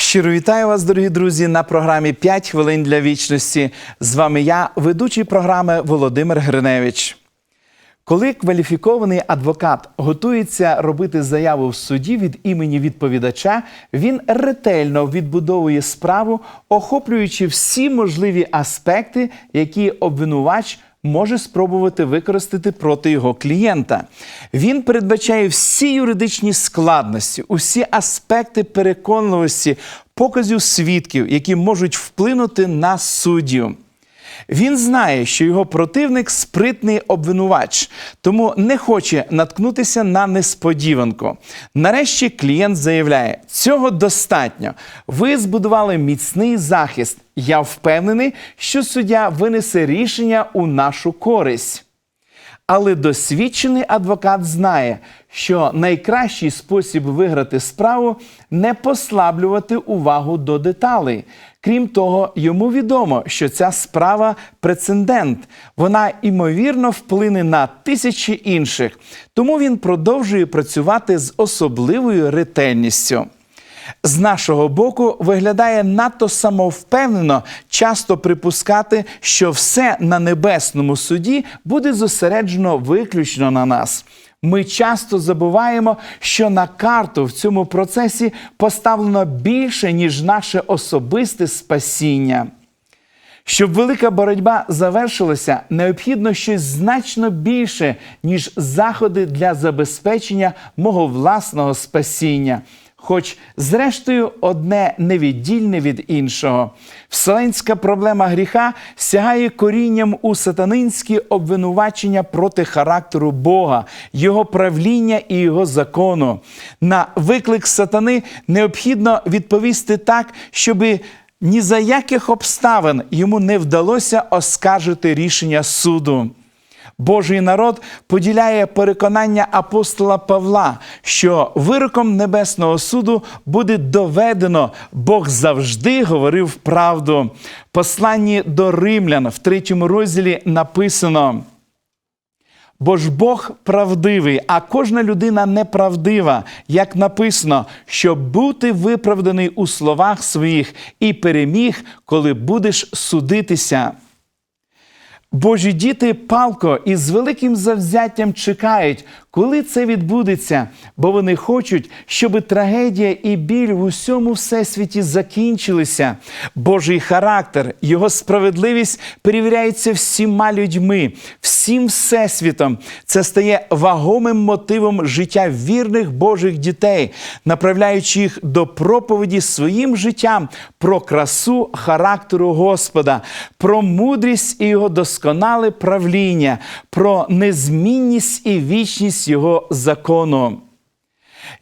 Щиро вітаю вас, дорогі друзі, на програмі «5 хвилин для вічності. З вами я, ведучий програми Володимир Гриневич. Коли кваліфікований адвокат готується робити заяву в суді від імені відповідача, він ретельно відбудовує справу, охоплюючи всі можливі аспекти, які обвинувач може спробувати використати проти його клієнта. Він передбачає всі юридичні складності, усі аспекти переконливості, показів свідків, які можуть вплинути на суддю. Він знає, що його противник спритний обвинувач, тому не хоче наткнутися на несподіванку. Нарешті клієнт заявляє: цього достатньо. Ви збудували міцний захист. Я впевнений, що суддя винесе рішення у нашу користь. Але досвідчений адвокат знає, що найкращий спосіб виграти справу не послаблювати увагу до деталей. Крім того, йому відомо, що ця справа прецедент. Вона ймовірно вплине на тисячі інших. Тому він продовжує працювати з особливою ретельністю. З нашого боку виглядає надто самовпевнено часто припускати, що все на небесному суді буде зосереджено виключно на нас. Ми часто забуваємо, що на карту в цьому процесі поставлено більше, ніж наше особисте спасіння. Щоб велика боротьба завершилася, необхідно щось значно більше, ніж заходи для забезпечення мого власного спасіння. Хоч, зрештою, одне невіддільне від іншого. Вселенська проблема гріха сягає корінням у сатанинські обвинувачення проти характеру Бога, Його правління і Його закону. На виклик сатани необхідно відповісти так, щоби ні за яких обставин йому не вдалося оскаржити рішення суду. Божий народ поділяє переконання апостола Павла, що вироком Небесного суду буде доведено, Бог завжди говорив правду. Посланні до римлян в третьому розділі написано. Бо ж Бог правдивий, а кожна людина неправдива, як написано, щоб бути виправданий у словах своїх і переміг, коли будеш судитися. Божі діти палко і з великим завзяттям чекають, коли це відбудеться, бо вони хочуть, щоб трагедія і біль в усьому всесвіті закінчилися. Божий характер, його справедливість перевіряється всіма людьми, всім всесвітом. Це стає вагомим мотивом життя вірних Божих дітей, направляючи їх до проповіді своїм життям про красу характеру Господа, про мудрість і його досконале правління, про незмінність і вічність Його закону.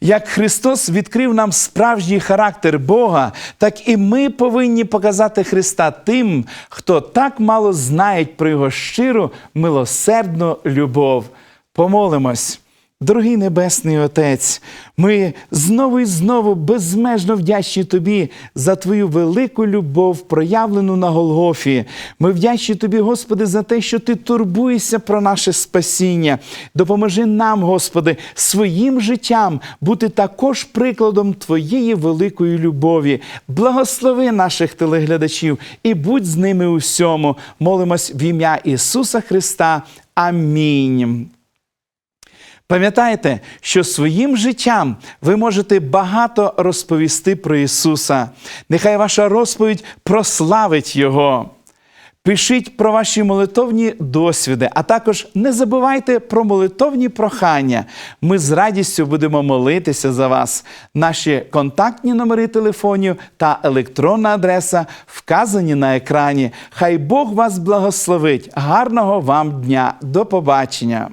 Як Христос відкрив нам справжній характер Бога, так і ми повинні показати Христа тим, хто так мало знає про Його щиру, милосердну любов. Помолимось. Дорогий Небесний Отець, ми знову і знову безмежно вдячні Тобі за Твою велику любов, проявлену на Голгофі. Ми вдячні Тобі, Господи, за те, що Ти турбуєшся про наше спасіння. Допоможи нам, Господи, своїм життям бути також прикладом Твоєї великої любові. Благослови наших телеглядачів і будь з ними у всьому. Молимось в ім'я Ісуса Христа. Амінь. Пам'ятайте, що своїм життям ви можете багато розповісти про Ісуса. Нехай ваша розповідь прославить Його. Пишіть про ваші молитовні досвіди, а також не забувайте про молитовні прохання. Ми з радістю будемо молитися за вас. Наші контактні номери телефонів та електронна адреса вказані на екрані. Хай Бог вас благословить. Гарного вам дня! До побачення!